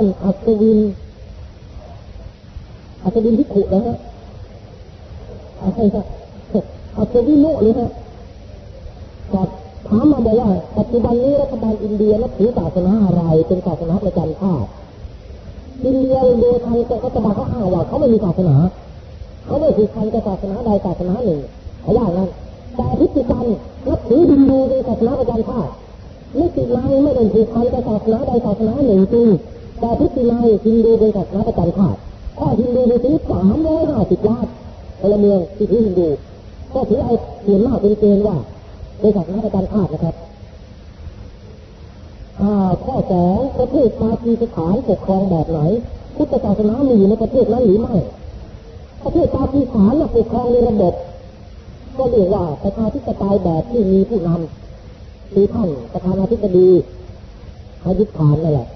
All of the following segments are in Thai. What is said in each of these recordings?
านอัศวินอัศวินที่ขุนะฮะอะไรครับอัศวินุเลยฮะกับถามมาบอกว่าปัจจุบันนี้รัฐบาลอินเดียนับถือศาสนาอะไร เป็นศาสนาประจำชาติอินเดียโดยทางรัฐบาลเขาอ้างว่าเขาไม่มีศาสนา เขาไม่ถือคันกับศาสนาใดศาสนาหนึ่งเขาว่างั้นแต่พฤติกรรมนับถือฮินดูเป็นศาสนาประจำชาตินิตินัยไม่ได้ถือคันกับศาสนาใดศาสนาหนึ่งจริง แต่พฤตินัยฮินดูเป็นศาสนาประจำชาติข้อฮินดูมีถึงสามร้อยห้าสิบล้านพลเมืองที่ถือฮินดู ก็ถือเอาส่วนมากเป็นเกณฑ์ว่าเป็นศาสนาประจำชาตินะครับข้อสองประเทศปากีสถานปกครองแบบไหนพุทธศาสนามีอยู่ในประเทศนั้นหรือไม่ประเทศปากีสถานปกครองในระบบ ก็เรียกว่าประชาธิปไตยแบบที่มีผู้นำคือท่านประธานาธิบดีอายุฐานนั่นแหละ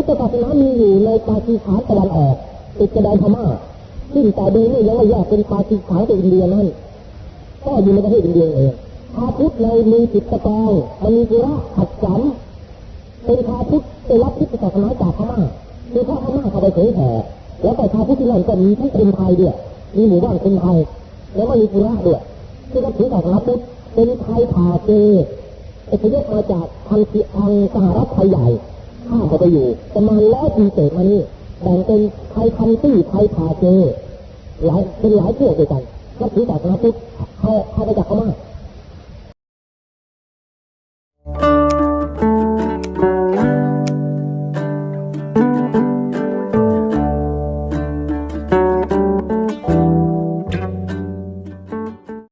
พุทธศาสนามีอยู่ในปากีสถานตะวันออกติดกระดานพม่าซึ่งแต่ดูนี่ยังไม่แยกเป็นปากีสถานกับอินเดียนั่นก็อยู่ในประเทศอินเดียเองชาพุทธในมีจิตตะกองมันมีกุระขัดจันเป็นชาพุทธไปรับพุทธศาสนาจากพม่าคือพระพม่าเขาไปเผยแผ่แล้วก็ชาพุทธที่นั่นก็มีทั้งคนไทยด้วยมีหมู่บ้านคนไทยแล้วก็มีกุระด้วยที่นับถือศาสนาพุทธเป็นไทยผ่าเจอพยพมาจากทางที่อังสหรัฐไทยใหญ่ ข้ามไปอยู่ประมาณร้อยปีเศษมานี่แบ่งเป็นไทยคันตี้ไทยพาเจหลายเป็นหลายพวกด้วยกันนับถือศาสนาพุทธเข้าเข้าไปจากพม่า